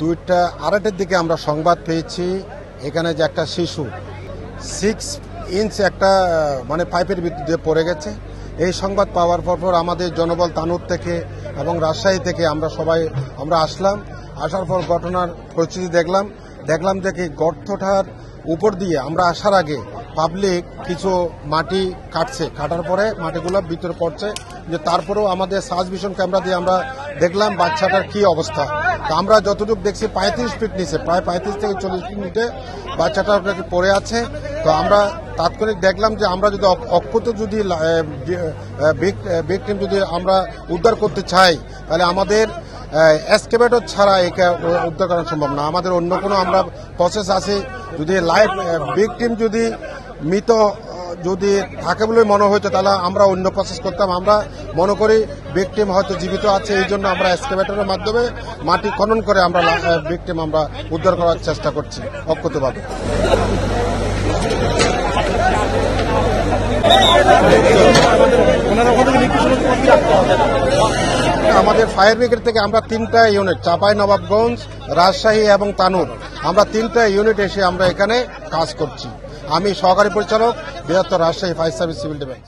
দুইটা আড়াইটের দিকে আমরা সংবাদ পেয়েছি, এখানে যে একটা শিশু সিক্স ইঞ্চ একটা মানে পাইপের দিয়ে পড়ে গেছে। এই সংবাদ পাওয়ার পর পর আমাদের জনবল তানুর থেকে এবং রাজশাহী থেকে আমরা সবাই, আমরা আসলাম। আসার পর ঘটনার পরিস্থিতি দেখলাম। দেখলাম যে গর্তটার উপর দিয়ে আমরা আসার আগে পাবলিক কিছু মাটি কাটছে। কাটার পরে মাটিগুলো ভিতরে পড়ছে। যে তারপরেও আমাদের সার্চ ভিশন ক্যামেরা দিয়ে আমরা দেখলাম বাচ্চাটার কি অবস্থা। আমরা যতটুকু দেখছি, পঁয়ত্রিশ ফিট নিচে, প্রায় পঁয়ত্রিশ থেকে চল্লিশ ফিট নিচে বাচ্চাটা ওটাকে পড়ে আছে। তো আমরা তাৎক্ষণিক দেখলাম যে আমরা যদি অক্ষত যদি ভিকটিম যদি আমরা উদ্ধার করতে চাই, তাহলে আমাদের এসকেভেটর ছাড়া একে উদ্ধার করা সম্ভব না। আমাদের অন্য কোনো আমরা প্রসেস আছে, যদি লাইফ ভিকটিম যদি মৃত যদি থাকে বলে মনে হইতো তাহলে আমরা অন্য প্রসেস করতাম। আমরা মনে করি ভিকটিম হয়তো জীবিত আছে এই জন্য আমরা এক্সকেভেটরের মাধ্যমে মাটি খনন করে আমরা ভিকটিম আমরা উদ্ধার করার চেষ্টা করছি অক্ষতভাবে। আমাদের ফায়ার ব্রিগেড থেকে আমরা তিনটা ইউনিট চাপাই নবাবগঞ্জ রাজশাহী এবং তানুর আমরা তিনটা ইউনিট এসে আমরা এখানে কাজ করছি। আমি সহকারী পরিচালক বৃহত্তর Rajshahi fire service civil defence.